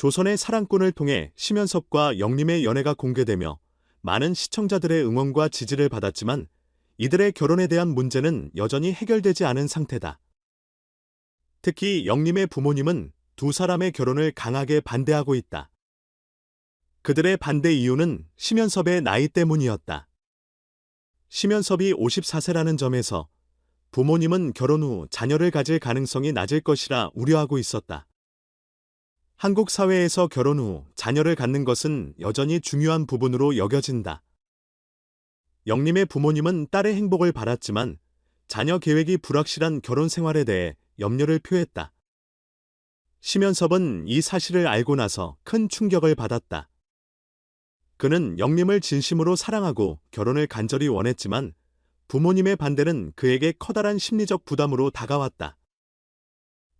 조선의 사랑꾼을 통해 심연섭과 영림의 연애가 공개되며 많은 시청자들의 응원과 지지를 받았지만 이들의 결혼에 대한 문제는 여전히 해결되지 않은 상태다. 특히 영림의 부모님은 두 사람의 결혼을 강하게 반대하고 있다. 그들의 반대 이유는 심연섭의 나이 때문이었다. 심연섭이 54세라는 점에서 부모님은 결혼 후 자녀를 가질 가능성이 낮을 것이라 우려하고 있었다. 한국 사회에서 결혼 후 자녀를 갖는 것은 여전히 중요한 부분으로 여겨진다. 영림의 부모님은 딸의 행복을 바랐지만 자녀 계획이 불확실한 결혼 생활에 대해 염려를 표했다. 심연섭은 이 사실을 알고 나서 큰 충격을 받았다. 그는 영림을 진심으로 사랑하고 결혼을 간절히 원했지만 부모님의 반대는 그에게 커다란 심리적 부담으로 다가왔다.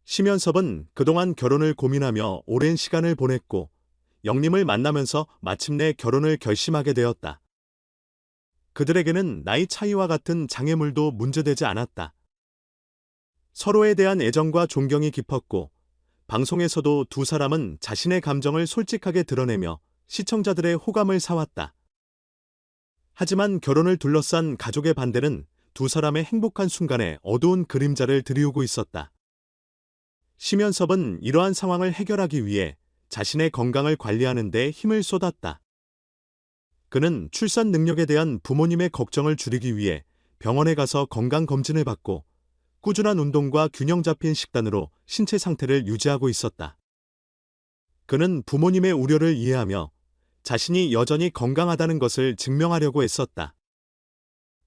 심연섭은 그동안 결혼을 고민하며 오랜 시간을 보냈고 영림을 만나면서 마침내 결혼을 결심하게 되었다. 그들에게는 나이 차이와 같은 장애물도 문제되지 않았다. 서로에 대한 애정과 존경이 깊었고 방송에서도 두 사람은 자신의 감정을 솔직하게 드러내며 시청자들의 호감을 사왔다. 하지만 결혼을 둘러싼 가족의 반대는 두 사람의 행복한 순간에 어두운 그림자를 들이우고 있었다. 심연섭은 이러한 상황을 해결하기 위해 자신의 건강을 관리하는 데 힘을 쏟았다. 그는 출산 능력에 대한 부모님의 걱정을 줄이기 위해 병원에 가서 건강 검진을 받고 꾸준한 운동과 균형 잡힌 식단으로 신체 상태를 유지하고 있었다. 그는 부모님의 우려를 이해하며 자신이 여전히 건강하다는 것을 증명하려고 애썼다.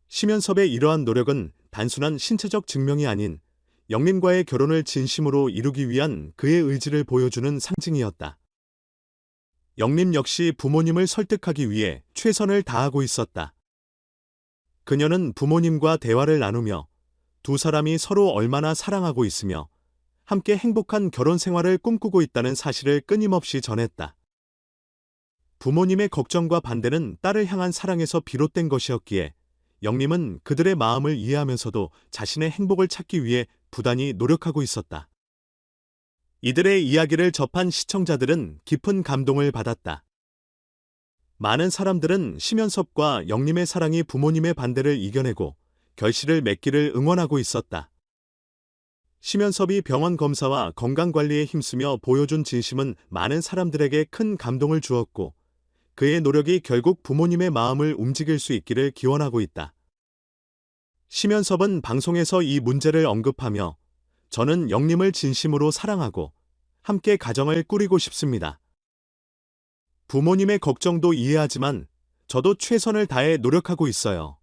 심연섭의 이러한 노력은 단순한 신체적 증명이 아닌 영림과의 결혼을 진심으로 이루기 위한 그의 의지를 보여주는 상징이었다. 영림 역시 부모님을 설득하기 위해 최선을 다하고 있었다. 그녀는 부모님과 대화를 나누며 두 사람이 서로 얼마나 사랑하고 있으며 함께 행복한 결혼 생활을 꿈꾸고 있다는 사실을 끊임없이 전했다. 부모님의 걱정과 반대는 딸을 향한 사랑에서 비롯된 것이었기에 영림은 그들의 마음을 이해하면서도 자신의 행복을 찾기 위해 부단히 노력하고 있었다. 이들의 이야기를 접한 시청자들은 깊은 감동을 받았다. 많은 사람들은 심연섭과 영림의 사랑이 부모님의 반대를 이겨내고 결실을 맺기를 응원하고 있었다. 심연섭이 병원 검사와 건강관리에 힘쓰며 보여준 진심은 많은 사람들에게 큰 감동을 주었고 그의 노력이 결국 부모님의 마음을 움직일 수 있기를 기원하고 있다. 심연섭은 방송에서 이 문제를 언급하며 저는 영림을 진심으로 사랑하고 함께 가정을 꾸리고 싶습니다. 부모님의 걱정도 이해하지만 저도 최선을 다해 노력하고 있어요.